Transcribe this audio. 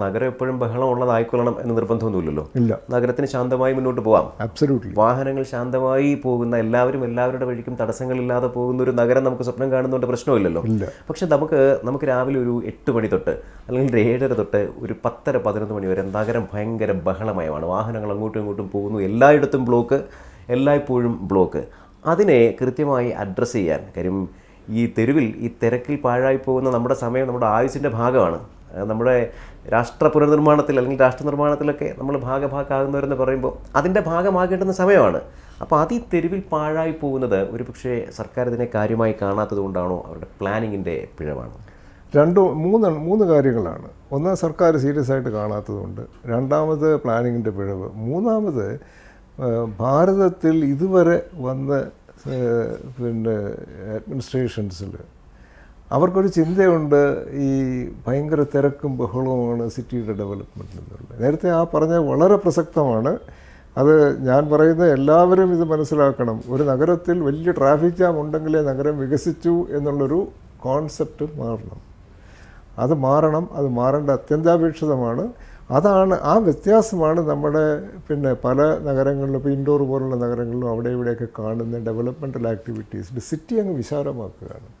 നഗരം എപ്പോഴും ബഹളം ഉള്ളതായിക്കൊള്ളണം എന്ന് നിർബന്ധമൊന്നുമില്ലല്ലോ. ഇല്ല. നഗരത്തിന് ശാന്തമായി മുന്നോട്ട് പോവാം. അബ്സല്യൂട്ട്ലി വാഹനങ്ങൾ ശാന്തമായി പോകുന്ന എല്ലാവരും എല്ലാവരുടെ വഴിക്കും തടസ്സങ്ങളില്ലാതെ പോകുന്ന ഒരു നഗരം നമുക്ക് സ്വപ്നം കാണുന്നതുകൊണ്ട് പ്രശ്നമില്ലല്ലോ. പക്ഷെ നമുക്ക് നമുക്ക് രാവിലെ ഒരു എട്ട് മണി തൊട്ട് അല്ലെങ്കിൽ ഒരു ഏഴര തൊട്ട് ഒരു പത്തര പതിനൊന്ന് മണി വരെ നഗരം ഭയങ്കര ബഹളമയമാണ്. വാഹനങ്ങൾ അങ്ങോട്ടും ഇങ്ങോട്ടും പോകുന്നു. എല്ലായിടത്തും ബ്ലോക്ക് എല്ലായ്പ്പോഴും ബ്ലോക്ക് അതിനെ കൃത്യമായി അഡ്രസ്സ് ചെയ്യാൻ കാര്യം ഈ തെരുവിൽ ഈ തിരക്കിൽ പാഴായി പോകുന്ന നമ്മുടെ സമയം നമ്മുടെ ആയുസിന്റെ ഭാഗമാണ്. നമ്മുടെ രാഷ്ട്ര പുനർനിർമ്മാണത്തിൽ അല്ലെങ്കിൽ രാഷ്ട്ര നിർമ്മാണത്തിലൊക്കെ നമ്മൾ ഭാഗഭാക്കാകുന്നവരെന്ന് പറയുമ്പോൾ അതിന്റെ ഭാഗമാകേണ്ടുന്ന സമയമാണ്. അപ്പോൾ അത് ഈ തെരുവിൽ പാഴായി പോകുന്നത് ഒരു പക്ഷേ സർക്കാർ ഇതിനെ കാര്യമായി കാണാത്തത് കൊണ്ടാണോ അവരുടെ പ്ലാനിങ്ങിന്റെ പിഴവാണ്? രണ്ട് മൂന്ന് മൂന്ന് കാര്യങ്ങളാണ്. ഒന്ന് സർക്കാർ സീരിയസ് ആയിട്ട് കാണാത്തതുകൊണ്ട് രണ്ടാമത് പ്ലാനിങ്ങിന്റെ പിഴവ്. മൂന്നാമത് ഭാരതത്തിൽ ഇതുവരെ വന്ന പിന്നെ അഡ്മിനിസ്ട്രേഷൻസിൽ അവർക്കൊരു ചിന്തയുണ്ട് ഈ ഭയങ്കര തിരക്കും ബഹളവുമാണ് സിറ്റിയുടെ ഡെവലപ്മെന്റ് എന്നുള്ളത് നേരത്തെ ആ പറഞ്ഞ വളരെ പ്രസക്തമാണ്. അത് ഞാൻ പറയുന്ന എല്ലാവരും ഇത് മനസ്സിലാക്കണം. ഒരു നഗരത്തിൽ വലിയ ട്രാഫിക് ജാം ഉണ്ടെങ്കിലേ നഗരം വികസിച്ചു എന്നുള്ളൊരു കോൺസെപ്റ്റ് മാറണം. അത് മാറണം. അത് മാറേണ്ട അത്യന്താപേക്ഷിതമാണ്. അതാണ് ആ വ്യത്യാസമാണ് നമ്മുടെ പിന്നെ പല നഗരങ്ങളിലും ഇപ്പോൾ ഇൻഡോർ പോലുള്ള നഗരങ്ങളിലും അവിടെ ഇവിടെയൊക്കെ കാണുന്ന ഡെവലപ്മെന്റൽ ആക്ടിവിറ്റീസ് സിറ്റി അങ്ങ് വിശാലമാക്കുകയാണ്.